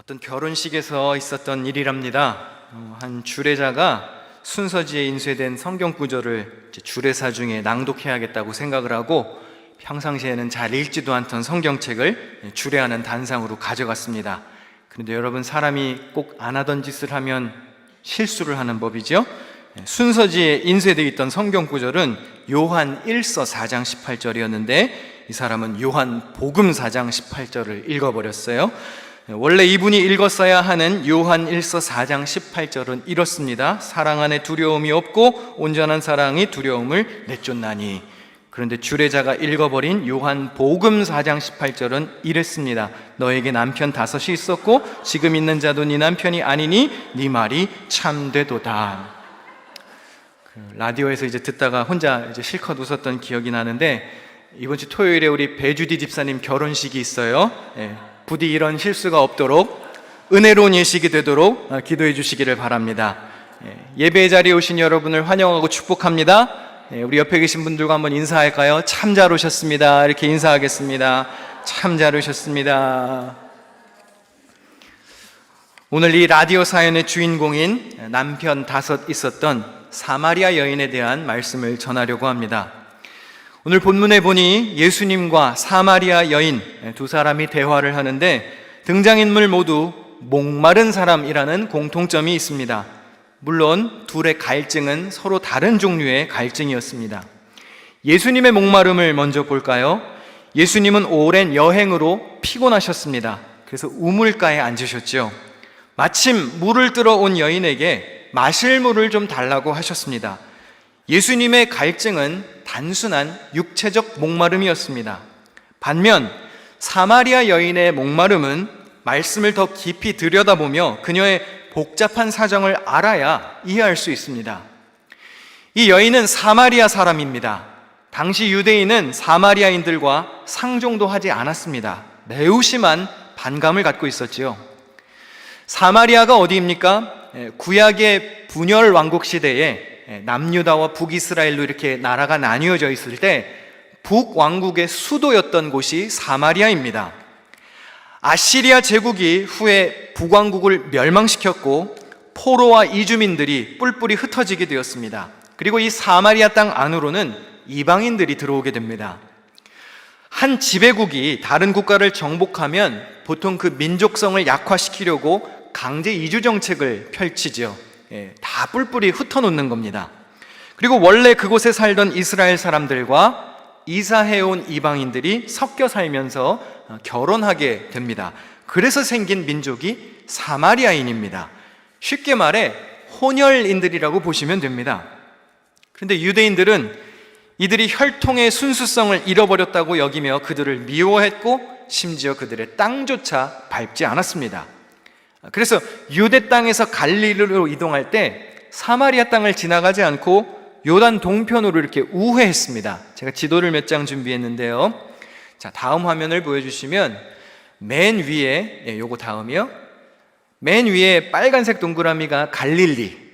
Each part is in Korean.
어떤 결혼식에서 있었던 일이랍니다. 어, 한 주례자가 순서지에 인쇄된 성경 구절을 주례사 중에 낭독해야겠다고 생각을 하고 평상시에는 잘 읽지도 않던 성경책을 주례하는 단상으로 가져갔습니다. 그런데 여러분 사람이 꼭 안 하던 짓을 하면 실수를 하는 법이죠. 순서지에 인쇄되어 있던 성경 구절은 요한 1서 4장 18절이었는데 이 사람은 요한 복음 4장 18절을 읽어버렸어요. 원래 이분이 읽었어야 하는 요한 1서 4장 18절은 이렇습니다. 사랑 안에 두려움이 없고 온전한 사랑이 두려움을 내쫓나니. 그런데 주례자가 읽어버린 요한 복음 4장 18절은 이랬습니다. 너에게 남편 다섯이 있었고 지금 있는 자도 네 남편이 아니니 네 말이 참되도다. 그 라디오에서 이제 듣다가 혼자 이제 실컷 웃었던 기억이 나는데 이번 주 토요일에 우리 배주디 집사님 결혼식이 있어요. 예, 부디 이런 실수가 없도록 은혜로운 예식이 되도록 어, 기도해 주시기를 바랍니다. 예, 예배 자리에 오신 여러분을 환영하고 축복합니다. 예, 우리 옆에 계신 분들과 한번 인사할까요? 참 잘 오셨습니다. 이렇게 인사하겠습니다. 참 잘 오셨습니다. 오늘 이 라디오 사연의 주인공인 남편 다섯 있었던 사마리아 여인에 대한 말씀을 전하려고 합니다. 오늘 본문에 보니 예수님과 사마리아 여인 두 사람이 대화를 하는데 등장인물 모두 목마른 사람이라는 공통점이 있습니다. 물론 둘의 갈증은 서로 다른 종류의 갈증이었습니다. 예수님의 목마름을 먼저 볼까요? 예수님은 오랜 여행으로 피곤하셨습니다. 그래서 우물가에 앉으셨죠. 마침 물을 뜨러 온 여인에게 마실 물을 좀 달라고 하셨습니다. 예수님의 갈증은 단순한 육체적 목마름이었습니다. 반면 사마리아 여인의 목마름은 말씀을 더 깊이 들여다보며 그녀의 복잡한 사정을 알아야 이해할 수 있습니다. 이 여인은 사마리아 사람입니다. 당시 유대인은 사마리아인들과 상종도 하지 않았습니다. 매우 심한 반감을 갖고 있었지요. 사마리아가 어디입니까? 예, 구약의 분열 왕국 시대에 예, 남유다와 북이스라엘로 이렇게 나라가 나뉘어져 있을 때 북왕국의 수도였던 곳이 사마리아입니다. 아시리아 제국이 후에 북왕국을 멸망시켰고 포로와 이주민들이 뿔뿔이 흩어지게 되었습니다. 그리고 이 사마리아 땅 안으로는 이방인들이 들어오게 됩니다. 한 지배국이 다른 국가를 정복하면 보통 그 민족성을 약화시키려고 강제 이주 정책을 펼치죠. 예, 다 뿔뿔이 흩어놓는 겁니다. 그리고 원래 그곳에 살던 이스라엘 사람들과 이사해온 이방인들이 섞여 살면서 어, 결혼하게 됩니다. 그래서 생긴 민족이 사마리아인입니다. 쉽게 말해 혼혈인들이라고 보시면 됩니다. 그런데 유대인들은 이들이 혈통의 순수성을 잃어버렸다고 여기며 그들을 미워했고 심지어 그들의 땅조차 밟지 않았습니다. 그래서 유대 땅에서 갈릴리로 이동할 때 사마리아 땅을 지나가지 않고 요단 동편으로 이렇게 우회했습니다. 제가 지도를 몇 장 준비했는데요. 자, 다음 화면을 보여주시면 맨 위에, 예, 요거 다음이요. 맨 위에 빨간색 동그라미가 갈릴리.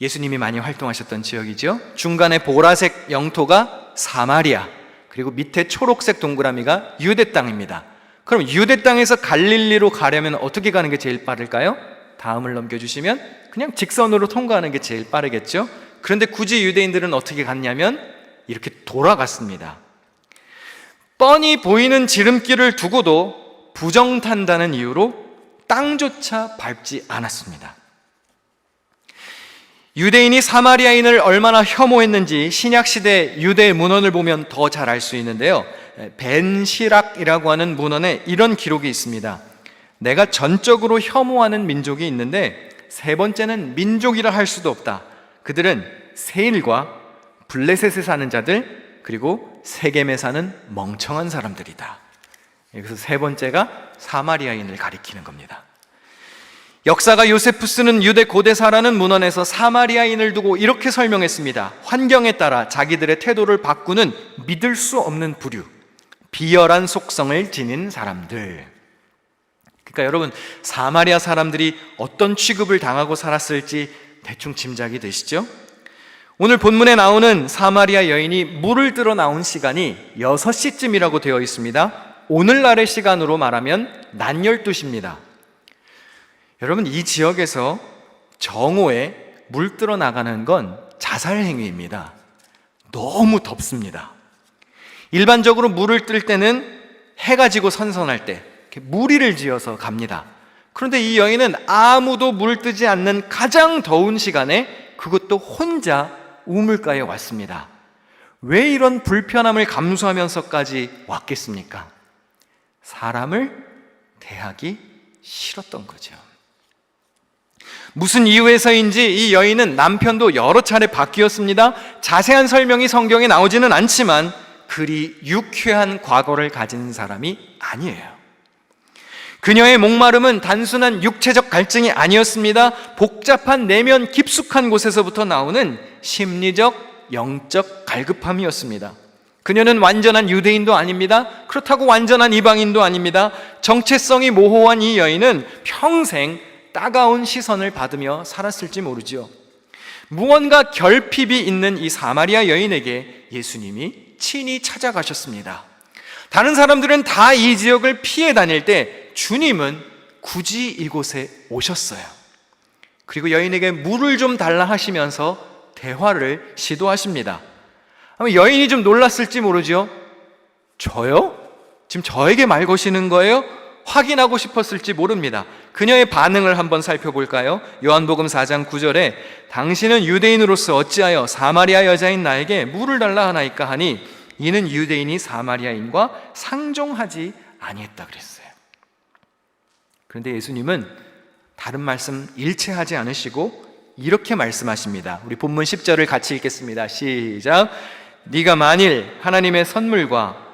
예수님이 많이 활동하셨던 지역이죠. 중간에 보라색 영토가 사마리아. 그리고 밑에 초록색 동그라미가 유대 땅입니다. 그럼 유대 땅에서 갈릴리로 가려면 어떻게 가는 게 제일 빠를까요? 다음을 넘겨주시면 그냥 직선으로 통과하는 게 제일 빠르겠죠? 그런데 굳이 유대인들은 어떻게 갔냐면 이렇게 돌아갔습니다. 뻔히 보이는 지름길을 두고도 부정탄다는 이유로 땅조차 밟지 않았습니다. 유대인이 사마리아인을 얼마나 혐오했는지 신약시대 유대 문헌을 보면 더 잘 알 수 있는데요. 벤시락이라고 하는 문헌에 이런 기록이 있습니다. 내가 전적으로 혐오하는 민족이 있는데 세 번째는 민족이라 할 수도 없다. 그들은 세일과 블레셋에 사는 자들 그리고 세겜에 사는 멍청한 사람들이다. 여기서 세 번째가 사마리아인을 가리키는 겁니다. 역사가 요세푸스는 유대 고대사라는 문헌에서 사마리아인을 두고 이렇게 설명했습니다. 환경에 따라 자기들의 태도를 바꾸는 믿을 수 없는 부류, 비열한 속성을 지닌 사람들. 그러니까 여러분, 사마리아 사람들이 어떤 취급을 당하고 살았을지 대충 짐작이 되시죠? 오늘 본문에 나오는 사마리아 여인이 물을 들어 나온 시간이 6시쯤이라고 되어 있습니다. 오늘날의 시간으로 말하면 낮 12시입니다. 여러분, 이 지역에서 정오에 물 들어 나가는 건 자살 행위입니다. 너무 덥습니다. 일반적으로 물을 뜰 때는 해가 지고 선선할 때 무리를 지어서 갑니다. 그런데 이 여인은 아무도 물 뜨지 않는 가장 더운 시간에 그것도 혼자 우물가에 왔습니다. 왜 이런 불편함을 감수하면서까지 왔겠습니까? 사람을 대하기 싫었던 거죠. 무슨 이유에서인지 이 여인은 남편도 여러 차례 바뀌었습니다. 자세한 설명이 성경에 나오지는 않지만 그리 유쾌한 과거를 가진 사람이 아니에요. 그녀의 목마름은 단순한 육체적 갈증이 아니었습니다. 복잡한 내면 깊숙한 곳에서부터 나오는 심리적, 영적 갈급함이었습니다. 그녀는 완전한 유대인도 아닙니다. 그렇다고 완전한 이방인도 아닙니다. 정체성이 모호한 이 여인은 평생 따가운 시선을 받으며 살았을지 모르지요. 무언가 결핍이 있는 이 사마리아 여인에게 예수님이 친히 찾아가셨습니다. 다른 사람들은 다 이 지역을 피해 다닐 때 주님은 굳이 이곳에 오셨어요. 그리고 여인에게 물을 좀 달라 하시면서 대화를 시도하십니다. 여인이 좀 놀랐을지 모르죠. 저요? 지금 저에게 말 거시는 거예요? 확인하고 싶었을지 모릅니다. 그녀의 반응을 한번 살펴볼까요? 요한복음 4장 9절에 당신은 유대인으로서 어찌하여 사마리아 여자인 나에게 물을 달라 하나이까 하니 이는 유대인이 사마리아인과 상종하지 아니했다 그랬어요. 그런데 예수님은 다른 말씀 일체하지 않으시고 이렇게 말씀하십니다. 우리 본문 10절을 같이 읽겠습니다. 시작. 네가 만일 하나님의 선물과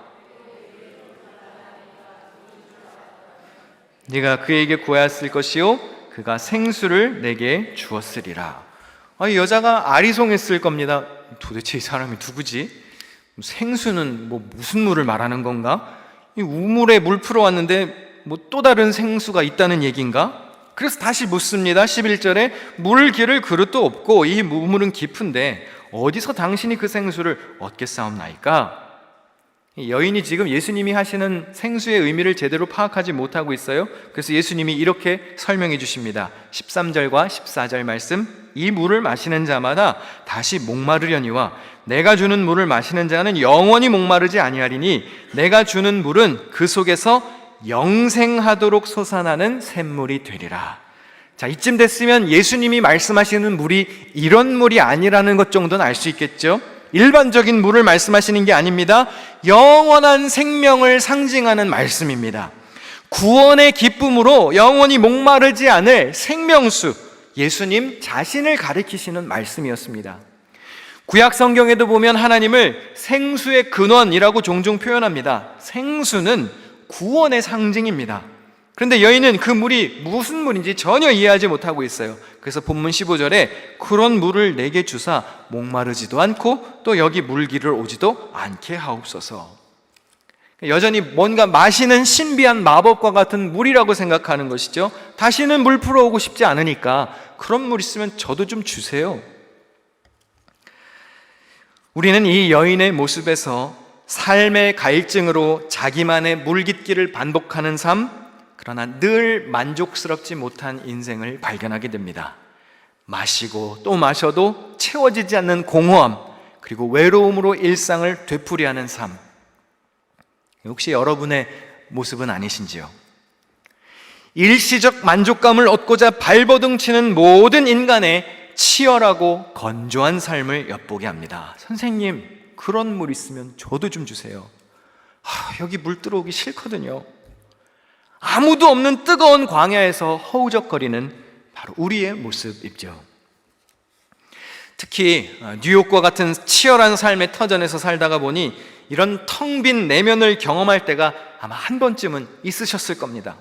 네가 그에게 구하였을 것이요 그가 생수를 내게 주었으리라. 아, 이 여자가 아리송했을 겁니다. 도대체 이 사람이 누구지? 생수는 뭐 무슨 물을 말하는 건가? 이 우물에 물 풀어 왔는데 뭐 또 다른 생수가 있다는 얘기인가? 그래서 다시 묻습니다. 11절에 물 기를 그릇도 없고 이 우물은 깊은데 어디서 당신이 그 생수를 얻겠사옵나이까? 여인이 지금 예수님이 하시는 생수의 의미를 제대로 파악하지 못하고 있어요. 그래서 예수님이 이렇게 설명해 주십니다. 13절과 14절 말씀. 이 물을 마시는 자마다 다시 목마르려니와 내가 주는 물을 마시는 자는 영원히 목마르지 아니하리니 내가 주는 물은 그 속에서 영생하도록 솟아나는 샘물이 되리라. 자, 이쯤 됐으면 예수님이 말씀하시는 물이 이런 물이 아니라는 것 정도는 알 수 있겠죠? 일반적인 물을 말씀하시는 게 아닙니다. 영원한 생명을 상징하는 말씀입니다. 구원의 기쁨으로 영원히 목마르지 않을 생명수, 예수님 자신을 가리키시는 말씀이었습니다. 구약 성경에도 보면 하나님을 생수의 근원이라고 종종 표현합니다. 생수는 구원의 상징입니다. 그런데 여인은 그 물이 무슨 물인지 전혀 이해하지 못하고 있어요. 그래서 본문 15절에 그런 물을 내게 주사 목마르지도 않고 또 여기 물기를 오지도 않게 하옵소서. 여전히 뭔가 마시는 신비한 마법과 같은 물이라고 생각하는 것이죠. 다시는 물 풀어오고 싶지 않으니까 그런 물 있으면 저도 좀 주세요. 우리는 이 여인의 모습에서 삶의 갈증으로 자기만의 물깃기를 반복하는 삶, 그러나 늘 만족스럽지 못한 인생을 발견하게 됩니다. 마시고 또 마셔도 채워지지 않는 공허함, 그리고 외로움으로 일상을 되풀이하는 삶. 혹시 여러분의 모습은 아니신지요? 일시적 만족감을 얻고자 발버둥 치는 모든 인간의 치열하고 건조한 삶을 엿보게 합니다. 선생님, 그런 물 있으면 저도 좀 주세요. 아, 여기 물 들어오기 싫거든요. 아무도 없는 뜨거운 광야에서 허우적거리는 바로 우리의 모습이죠. 특히 뉴욕과 같은 치열한 삶의 터전에서 살다가 보니 이런 텅 빈 내면을 경험할 때가 아마 한 번쯤은 있으셨을 겁니다.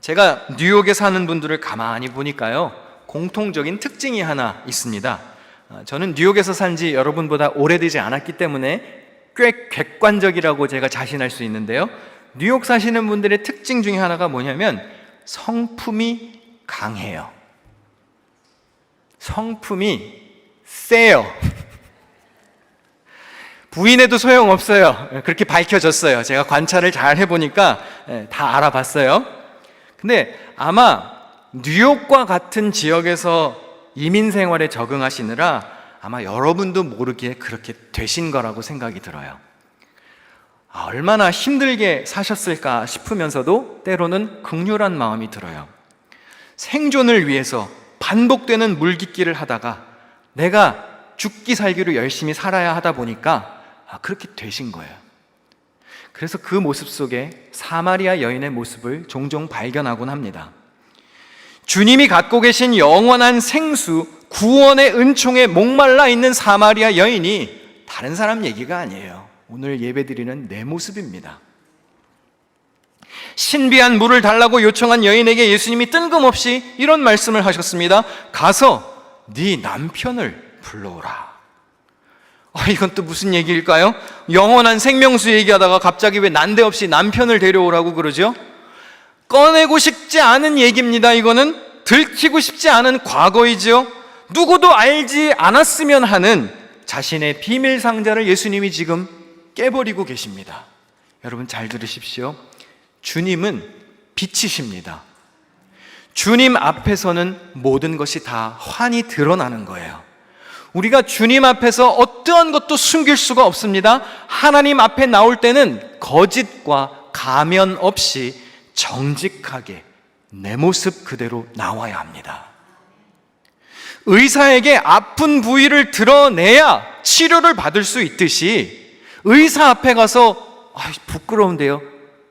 제가 뉴욕에 사는 분들을 가만히 보니까요, 공통적인 특징이 하나 있습니다. 저는 뉴욕에서 산 지 여러분보다 오래되지 않았기 때문에 꽤 객관적이라고 제가 자신할 수 있는데요. 뉴욕 사시는 분들의 특징 중에 하나가 뭐냐면 성품이 강해요. 성품이 세요. 부인해도 소용없어요. 그렇게 밝혀졌어요. 제가 관찰을 잘 해보니까 다 알아봤어요. 근데 아마 뉴욕과 같은 지역에서 이민 생활에 적응하시느라 아마 여러분도 모르기에 그렇게 되신 거라고 생각이 들어요. 아, 얼마나 힘들게 사셨을까 싶으면서도 때로는 극률한 마음이 들어요. 생존을 위해서 반복되는 물깃기를 하다가 내가 죽기 살기로 열심히 살아야 하다 보니까 아, 그렇게 되신 거예요. 그래서 그 모습 속에 사마리아 여인의 모습을 종종 발견하곤 합니다. 주님이 갖고 계신 영원한 생수, 구원의 은총에 목말라 있는 사마리아 여인이 다른 사람 얘기가 아니에요. 오늘 예배드리는 내 모습입니다. 신비한 물을 달라고 요청한 여인에게 예수님이 뜬금없이 이런 말씀을 하셨습니다. 가서 네 남편을 불러오라. 아, 이건 또 무슨 얘기일까요? 영원한 생명수 얘기하다가 갑자기 왜 난데없이 남편을 데려오라고 그러죠? 꺼내고 싶지 않은 얘기입니다. 이거는 들키고 싶지 않은 과거이죠. 누구도 알지 않았으면 하는 자신의 비밀 상자를 예수님이 지금 깨버리고 계십니다. 여러분 잘 들으십시오. 주님은 빛이십니다. 주님 앞에서는 모든 것이 다 환히 드러나는 거예요. 우리가 주님 앞에서 어떠한 것도 숨길 수가 없습니다. 하나님 앞에 나올 때는 거짓과 가면 없이 정직하게 내 모습 그대로 나와야 합니다. 의사에게 아픈 부위를 드러내야 치료를 받을 수 있듯이 의사 앞에 가서 아, 부끄러운데요.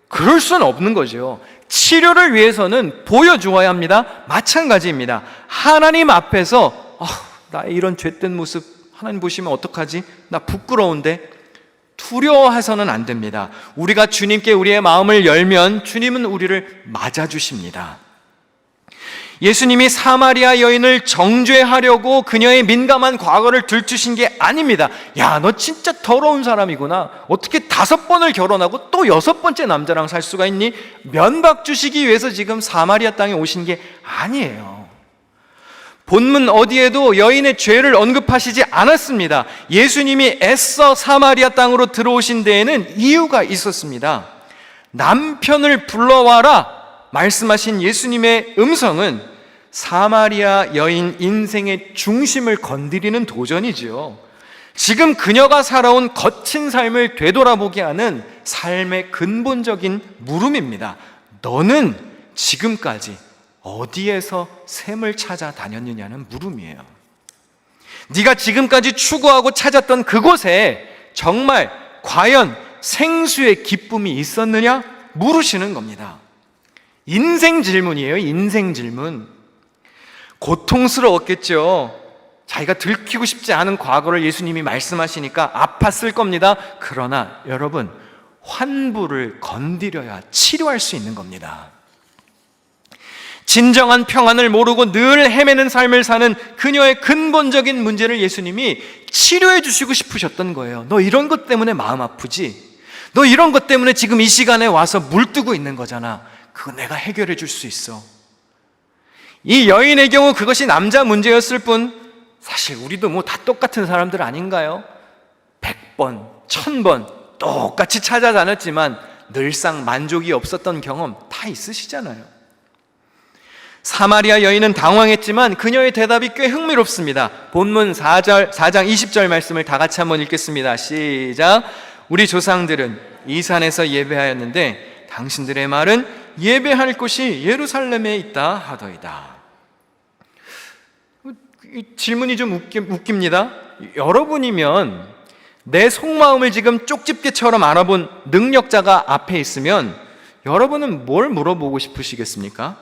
그럴 수는 없는 거죠. 치료를 위해서는 보여주어야 합니다. 마찬가지입니다. 하나님 앞에서 아, 나의 이런 죄된 모습 하나님 보시면 어떡하지? 나 부끄러운데 두려워해서는 안 됩니다. 우리가 주님께 우리의 마음을 열면 주님은 우리를 맞아주십니다. 예수님이 사마리아 여인을 정죄하려고 그녀의 민감한 과거를 들추신 게 아닙니다. 야, 너 진짜 더러운 사람이구나. 어떻게 다섯 번을 결혼하고 또 여섯 번째 남자랑 살 수가 있니? 면박 주시기 위해서 지금 사마리아 땅에 오신 게 아니에요. 본문 어디에도 여인의 죄를 언급하시지 않았습니다. 예수님이 애써 사마리아 땅으로 들어오신 데에는 이유가 있었습니다. 남편을 불러와라 말씀하신 예수님의 음성은 사마리아 여인 인생의 중심을 건드리는 도전이지요. 지금 그녀가 살아온 거친 삶을 되돌아보게 하는 삶의 근본적인 물음입니다. 너는 지금까지 어디에서 샘을 찾아 다녔느냐는 물음이에요. 네가 지금까지 추구하고 찾았던 그곳에 정말 과연 생수의 기쁨이 있었느냐 물으시는 겁니다. 인생 질문이에요. 인생 질문. 고통스러웠겠죠. 자기가 들키고 싶지 않은 과거를 예수님이 말씀하시니까 아팠을 겁니다. 그러나 여러분, 환부를 건드려야 치료할 수 있는 겁니다. 진정한 평안을 모르고 늘 헤매는 삶을 사는 그녀의 근본적인 문제를 예수님이 치료해 주시고 싶으셨던 거예요. 너 이런 것 때문에 마음 아프지? 너 이런 것 때문에 지금 이 시간에 와서 물뜨고 있는 거잖아. 그거 내가 해결해 줄 수 있어. 이 여인의 경우 그것이 남자 문제였을 뿐 사실 우리도 뭐 다 똑같은 사람들 아닌가요? 100번, 1000번 똑같이 찾아다녔지만 늘상 만족이 없었던 경험 다 있으시잖아요. 사마리아 여인은 당황했지만 그녀의 대답이 꽤 흥미롭습니다. 본문 4절, 4장 20절 말씀을 다 같이 한번 읽겠습니다. 시작. 우리 조상들은 이 산에서 예배하였는데 당신들의 말은 예배할 곳이 예루살렘에 있다 하더이다. 이 질문이 좀 웃기, 웃깁니다. 여러분이면 내 속마음을 지금 쪽집게처럼 알아본 능력자가 앞에 있으면 여러분은 뭘 물어보고 싶으시겠습니까?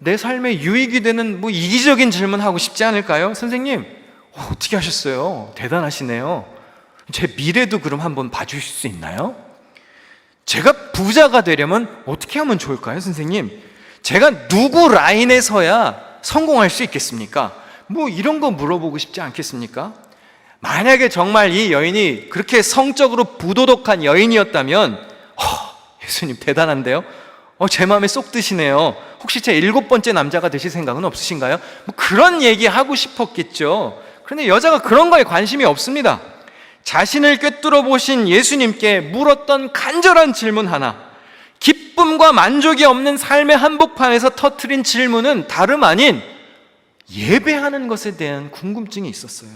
내 삶에 유익이 되는 뭐 이기적인 질문 하고 싶지 않을까요? 선생님, 어, 어떻게 하셨어요? 대단하시네요. 제 미래도 그럼 한번 봐주실 수 있나요? 제가 부자가 되려면 어떻게 하면 좋을까요, 선생님? 제가 누구 라인에 서야 성공할 수 있겠습니까? 뭐 이런 거 물어보고 싶지 않겠습니까? 만약에 정말 이 여인이 그렇게 성적으로 부도덕한 여인이었다면, 어, 예수님 대단한데요? 어, 제 마음에 쏙 드시네요. 혹시 제 일곱 번째 남자가 되실 생각은 없으신가요? 뭐 그런 얘기 하고 싶었겠죠. 그런데 여자가 그런 거에 관심이 없습니다. 자신을 꿰뚫어 보신 예수님께 물었던 간절한 질문 하나. 기쁨과 만족이 없는 삶의 한복판에서 터트린 질문은 다름 아닌 예배하는 것에 대한 궁금증이 있었어요.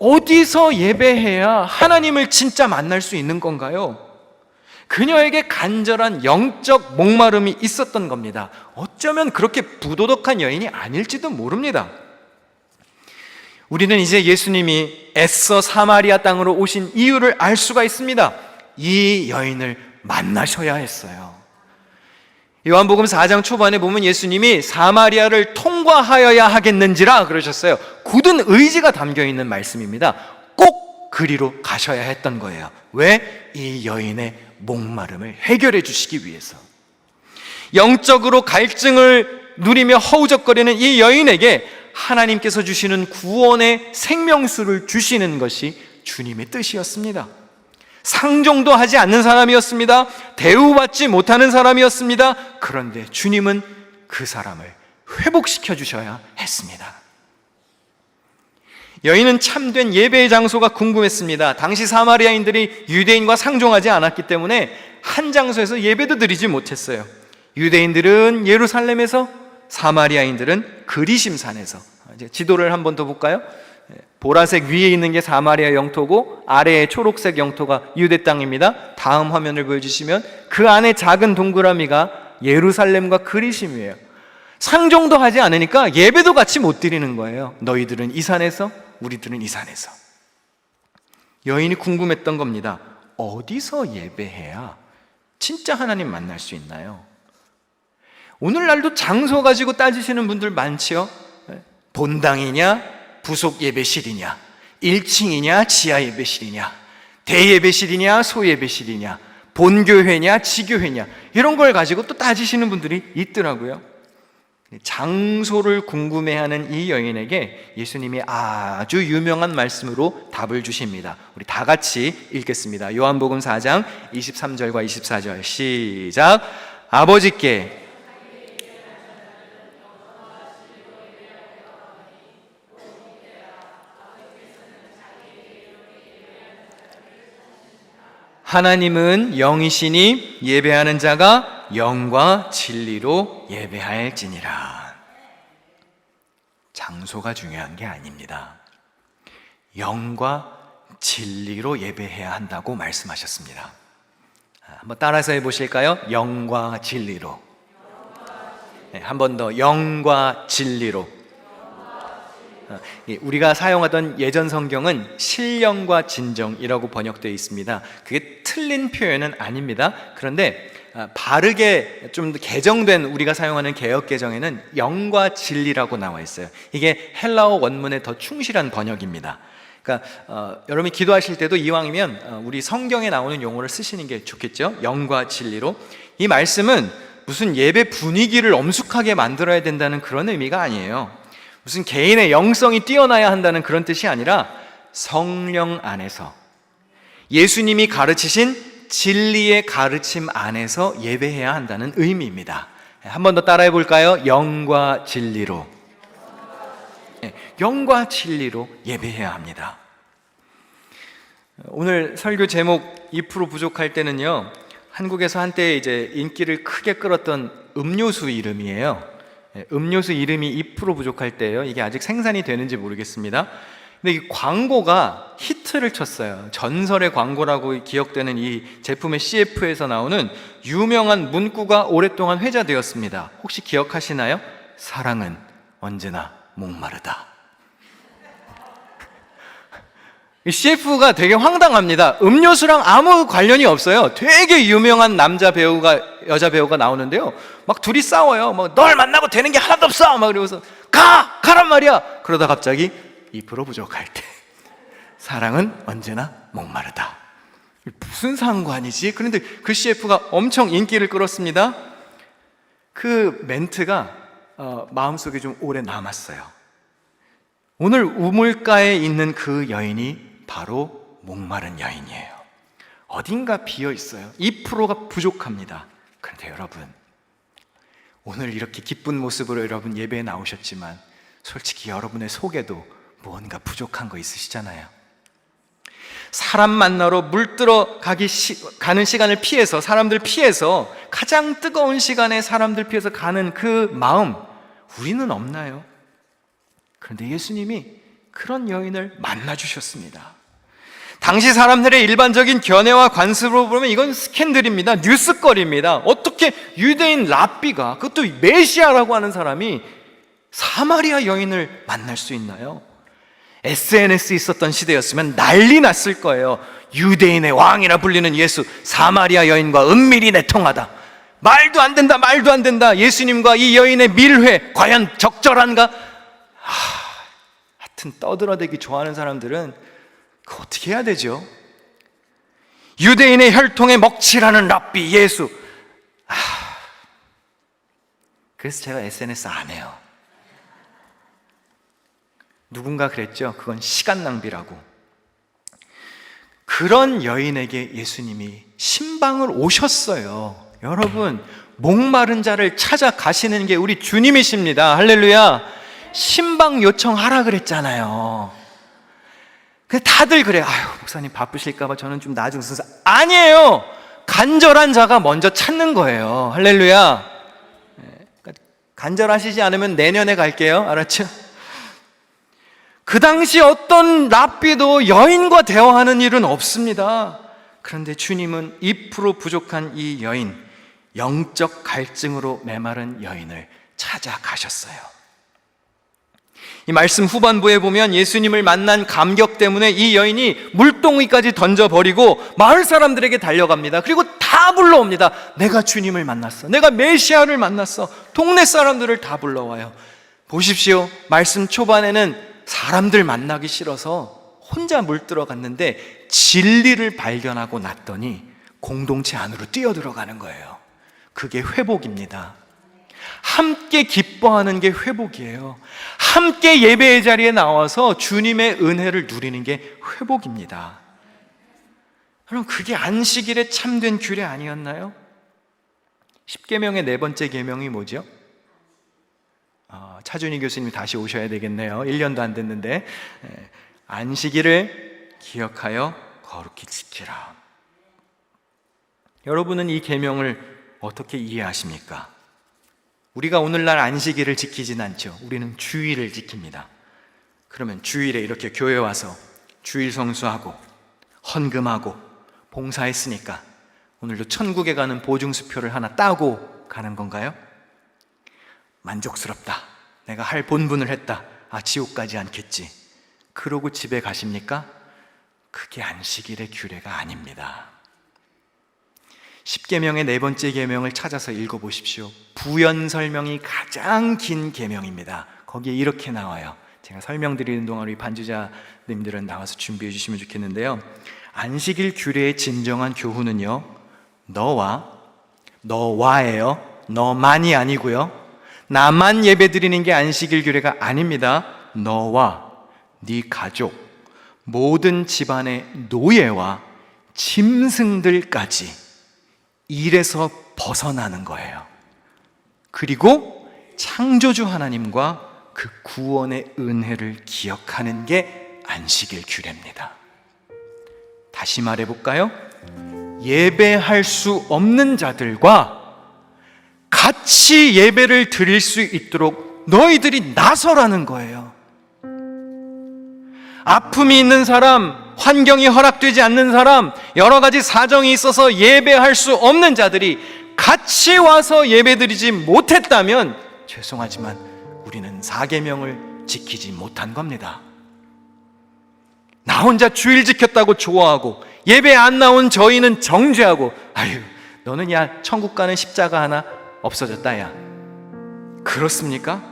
어디서 예배해야 하나님을 진짜 만날 수 있는 건가요? 그녀에게 간절한 영적 목마름이 있었던 겁니다. 어쩌면 그렇게 부도덕한 여인이 아닐지도 모릅니다. 우리는 이제 예수님이 애써 사마리아 땅으로 오신 이유를 알 수가 있습니다. 이 여인을 만나셔야 했어요. 요한복음 4장 초반에 보면 예수님이 사마리아를 통과하여야 하겠는지라 그러셨어요. 굳은 의지가 담겨 있는 말씀입니다. 꼭 그리로 가셔야 했던 거예요. 왜? 이 여인의 목마름을 해결해 주시기 위해서. 영적으로 갈증을 누리며 허우적거리는 이 여인에게 하나님께서 주시는 구원의 생명수를 주시는 것이 주님의 뜻이었습니다. 상종도 하지 않는 사람이었습니다. 대우받지 못하는 사람이었습니다. 그런데 주님은 그 사람을 회복시켜 주셔야 했습니다. 여인은 참된 예배의 장소가 궁금했습니다. 당시 사마리아인들이 유대인과 상종하지 않았기 때문에 한 장소에서 예배도 드리지 못했어요. 유대인들은 예루살렘에서 사마리아인들은 그리심산에서 이제 지도를 한 번 더 볼까요? 보라색 위에 있는 게 사마리아 영토고 아래에 초록색 영토가 유대 땅입니다. 다음 화면을 보여주시면 그 안에 작은 동그라미가 예루살렘과 그리심이에요. 상종도 하지 않으니까 예배도 같이 못 드리는 거예요. 너희들은 이 산에서, 우리들은 이 산에서. 여인이 궁금했던 겁니다. 어디서 예배해야 진짜 하나님 만날 수 있나요? 오늘날도 장소 가지고 따지시는 분들 많지요? 본당이냐, 부속 예배실이냐, 1층이냐, 지하 예배실이냐, 대예배실이냐, 소예배실이냐, 본교회냐, 지교회냐, 이런 걸 가지고 또 따지시는 분들이 있더라고요. 장소를 궁금해하는 이 여인에게 예수님이 아주 유명한 말씀으로 답을 주십니다. 우리 다 같이 읽겠습니다. 요한복음 4장 23절과 24절 시작. 아버지께 하나님은 영이시니 예배하는 자가 영과 진리로 예배할지니라. 장소가 중요한 게 아닙니다. 영과 진리로 예배해야 한다고 말씀하셨습니다. 아, 한번 따라서 해보실까요? 영과 진리로. 네, 한번 더 영과 진리로. 어, 우리가 사용하던 예전 성경은 신령과 진정이라고 번역되어 있습니다. 그게 틀린 표현은 아닙니다. 그런데 아, 바르게 좀 개정된 우리가 사용하는 개혁 개정에는 영과 진리라고 나와 있어요. 이게 헬라어 원문에 더 충실한 번역입니다. 그러니까 어, 여러분이 기도하실 때도 이왕이면 어, 우리 성경에 나오는 용어를 쓰시는 게 좋겠죠. 영과 진리로 이 말씀은 무슨 예배 분위기를 엄숙하게 만들어야 된다는 그런 의미가 아니에요. 무슨 개인의 영성이 뛰어나야 한다는 그런 뜻이 아니라 성령 안에서 예수님이 가르치신 진리의 가르침 안에서 예배해야 한다는 의미입니다. 한 번 더 따라해 볼까요? 영과 진리로. 네, 영과 진리로 예배해야 합니다. 오늘 설교 제목 2% 부족할 때는요, 한국에서 한때 이제 인기를 크게 끌었던 음료수 이름이에요. 네, 음료수 이름이 2% 부족할 때예요. 이게 아직 생산이 되는지 모르겠습니다. 근데 이 광고가 히트를 쳤어요. 전설의 광고라고 기억되는 이 제품의 CF에서 나오는 유명한 문구가 오랫동안 회자되었습니다. 혹시 기억하시나요? 사랑은 언제나 목마르다. 이 CF가 되게 황당합니다. 음료수랑 아무 관련이 없어요. 되게 유명한 남자 배우가 여자 배우가 나오는데요. 막 둘이 싸워요. 막 널 만나고 되는 게 하나도 없어. 막 그러면서 가 가란 말이야. 그러다 갑자기 2% 부족할 때 사랑은 언제나 목마르다. 무슨 상관이지? 그런데 그 CF가 엄청 인기를 끌었습니다. 그 멘트가 어, 마음속에 좀 오래 남았어요. 오늘 우물가에 있는 그 여인이 바로 목마른 여인이에요. 어딘가 비어 있어요. 2%가 부족합니다. 그런데 여러분, 오늘 이렇게 기쁜 모습으로 여러분 예배에 나오셨지만 솔직히 여러분의 속에도 무언가 부족한 거 있으시잖아요. 사람 만나러 물들어 가기 시, 가는 시간을 피해서 사람들 피해서 가장 뜨거운 시간에 사람들 피해서 가는 그 마음 우리는 없나요? 그런데 예수님이 그런 여인을 만나 주셨습니다. 당시 사람들의 일반적인 견해와 관습으로 보면 이건 스캔들입니다. 뉴스거리입니다. 어떻게 유대인 랍비가 그것도 메시아라고 하는 사람이 사마리아 여인을 만날 수 있나요? SNS 있었던 시대였으면 난리 났을 거예요. 유대인의 왕이라 불리는 예수, 사마리아 여인과 은밀히 내통하다. 말도 안 된다, 말도 안 된다. 예수님과 이 여인의 밀회, 과연 적절한가? 하, 하여튼 떠들어대기 좋아하는 사람들은 그 어떻게 해야 되죠? 유대인의 혈통에 먹칠하는 랍비 예수. 아, 그래서 제가 SNS 안 해요. 누군가 그랬죠. 그건 시간 낭비라고. 그런 여인에게 예수님이 신방을 오셨어요. 여러분, 목마른 자를 찾아가시는 게 우리 주님이십니다. 할렐루야. 신방 요청하라 그랬잖아요. 근데 다들 그래. 아유, 목사님 바쁘실까봐 저는 좀 나중 순서. 아니에요! 간절한 자가 먼저 찾는 거예요. 할렐루야. 네, 그러니까 간절하시지 않으면 내년에 갈게요. 알았죠? 그 당시 어떤 랍비도 여인과 대화하는 일은 없습니다. 그런데 주님은 2% 부족한 이 여인, 영적 갈증으로 메마른 여인을 찾아가셨어요. 이 말씀 후반부에 보면 예수님을 만난 감격 때문에 이 여인이 물동이까지 던져버리고 마을 사람들에게 달려갑니다. 그리고 다 불러옵니다. 내가 주님을 만났어. 내가 메시아를 만났어. 동네 사람들을 다 불러와요. 보십시오. 말씀 초반에는 사람들 만나기 싫어서 혼자 물들어 갔는데 진리를 발견하고 났더니 공동체 안으로 뛰어들어가는 거예요. 그게 회복입니다. 함께 기뻐하는 게 회복이에요. 함께 예배의 자리에 나와서 주님의 은혜를 누리는 게 회복입니다. 그럼 그게 안식일의 참된 규례 아니었나요? 10계명의 네 번째 계명이 뭐죠? 어, 차준희 교수님이 다시 오셔야 되겠네요. 1년도 안 됐는데 예, 안식일을 기억하여 거룩히 지키라. 여러분은 이 계명을 어떻게 이해하십니까? 우리가 오늘날 안식일을 지키진 않죠. 우리는 주일을 지킵니다. 그러면 주일에 이렇게 교회 와서 주일 성수하고 헌금하고 봉사했으니까 오늘도 천국에 가는 보증수표를 하나 따고 가는 건가요? 만족스럽다. 내가 할 본분을 했다. 아, 지옥 가지 않겠지. 그러고 집에 가십니까? 그게 안식일의 규례가 아닙니다. 10계명의 네 번째 계명을 찾아서 읽어 보십시오. 부연 설명이 가장 긴 계명입니다. 거기에 이렇게 나와요. 제가 설명드리는 동안 우리 반주자님들은 나와서 준비해 주시면 좋겠는데요. 안식일 규례의 진정한 교훈은요. 너와 너와예요. 너만이 아니고요. 나만 예배드리는 게 안식일 규례가 아닙니다. 너와 네 가족, 모든 집안의 노예와 짐승들까지 일에서 벗어나는 거예요. 그리고 창조주 하나님과 그 구원의 은혜를 기억하는 게 안식일 규례입니다. 다시 말해 볼까요? 예배할 수 없는 자들과 같이 예배를 드릴 수 있도록 너희들이 나서라는 거예요. 아픔이 있는 사람, 환경이 허락되지 않는 사람, 여러 가지 사정이 있어서 예배할 수 없는 자들이 같이 와서 예배드리지 못했다면 죄송하지만 우리는 사계명을 지키지 못한 겁니다. 나 혼자 주일 지켰다고 좋아하고 예배 안 나온 저희는 정죄하고 아유 너는 야 천국 가는 십자가 하나 없어졌다 야 그렇습니까?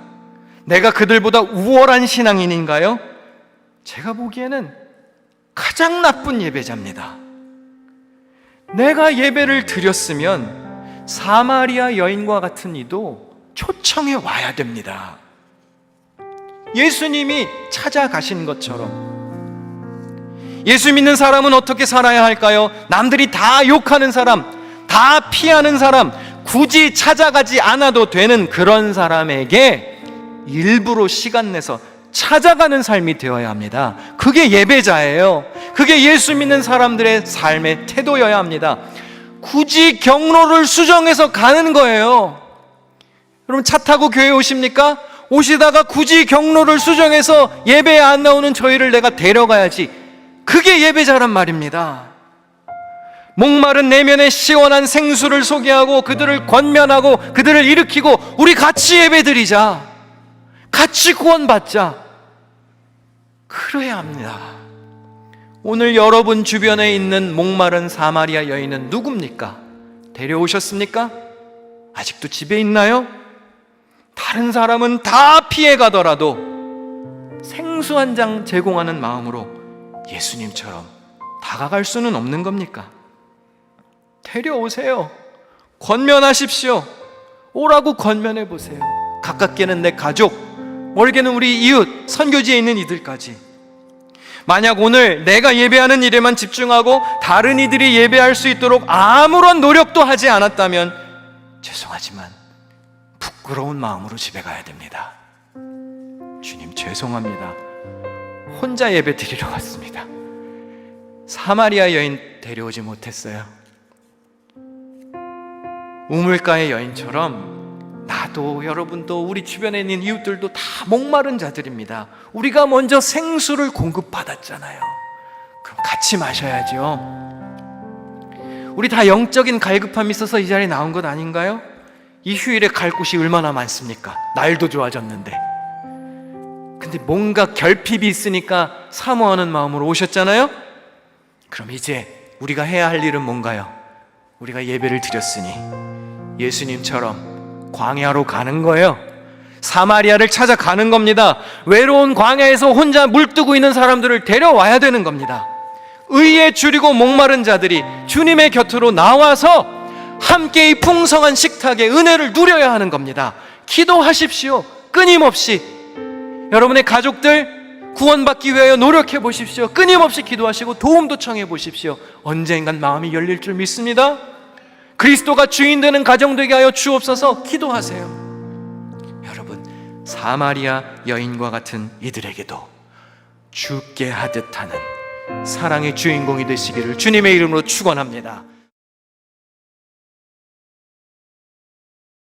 내가 그들보다 우월한 신앙인인가요? 제가 보기에는 가장 나쁜 예배자입니다. 내가 예배를 드렸으면 사마리아 여인과 같은 이도 초청해 와야 됩니다. 예수님이 찾아가신 것처럼 예수 믿는 사람은 어떻게 살아야 할까요? 남들이 다 욕하는 사람, 다 피하는 사람, 굳이 찾아가지 않아도 되는 그런 사람에게 일부러 시간 내서 찾아가는 삶이 되어야 합니다. 그게 예배자예요. 그게 예수 믿는 사람들의 삶의 태도여야 합니다. 굳이 경로를 수정해서 가는 거예요. 여러분 차 타고 교회 오십니까? 오시다가 굳이 경로를 수정해서 예배에 안 나오는 저희를 내가 데려가야지. 그게 예배자란 말입니다. 목마른 내면에 시원한 생수를 소개하고 그들을 권면하고 그들을 일으키고 우리 같이 예배드리자. 같이 구원받자. 그래야 합니다. 오늘 여러분 주변에 있는 목마른 사마리아 여인은 누굽니까? 데려오셨습니까? 아직도 집에 있나요? 다른 사람은 다 피해 가더라도 생수 한 장 제공하는 마음으로 예수님처럼 다가갈 수는 없는 겁니까? 데려오세요. 권면하십시오. 오라고 권면해 보세요. 가깝게는 내 가족, 멀게는 우리 이웃, 선교지에 있는 이들까지. 만약 오늘 내가 예배하는 일에만 집중하고 다른 이들이 예배할 수 있도록 아무런 노력도 하지 않았다면 죄송하지만 부끄러운 마음으로 집에 가야 됩니다. 주님 죄송합니다. 혼자 예배 드리러 왔습니다. 사마리아 여인 데려오지 못했어요. 우물가의 여인처럼 나도 여러분도 우리 주변에 있는 이웃들도 다 목마른 자들입니다. 우리가 먼저 생수를 공급받았잖아요. 그럼 같이 마셔야죠. 우리 다 영적인 갈급함이 있어서 이 자리에 나온 것 아닌가요? 이 휴일에 갈 곳이 얼마나 많습니까? 날도 좋아졌는데. 근데 뭔가 결핍이 있으니까 사모하는 마음으로 오셨잖아요? 그럼 이제 우리가 해야 할 일은 뭔가요? 우리가 예배를 드렸으니 예수님처럼 광야로 가는 거예요. 사마리아를 찾아가는 겁니다. 외로운 광야에서 혼자 물뜨고 있는 사람들을 데려와야 되는 겁니다. 의에 줄이고 목마른 자들이 주님의 곁으로 나와서 함께 이 풍성한 식탁의 은혜를 누려야 하는 겁니다. 기도하십시오. 끊임없이. 여러분의 가족들 구원받기 위하여 노력해 보십시오. 끊임없이 기도하시고 도움도 청해 보십시오. 언젠간 마음이 열릴 줄 믿습니다. 그리스도가 주인 되는 가정 되게 하여 주옵소서 기도하세요. 여러분, 사마리아 여인과 같은 이들에게도 죽게 하듯 하는 사랑의 주인공이 되시기를 주님의 이름으로 축원합니다.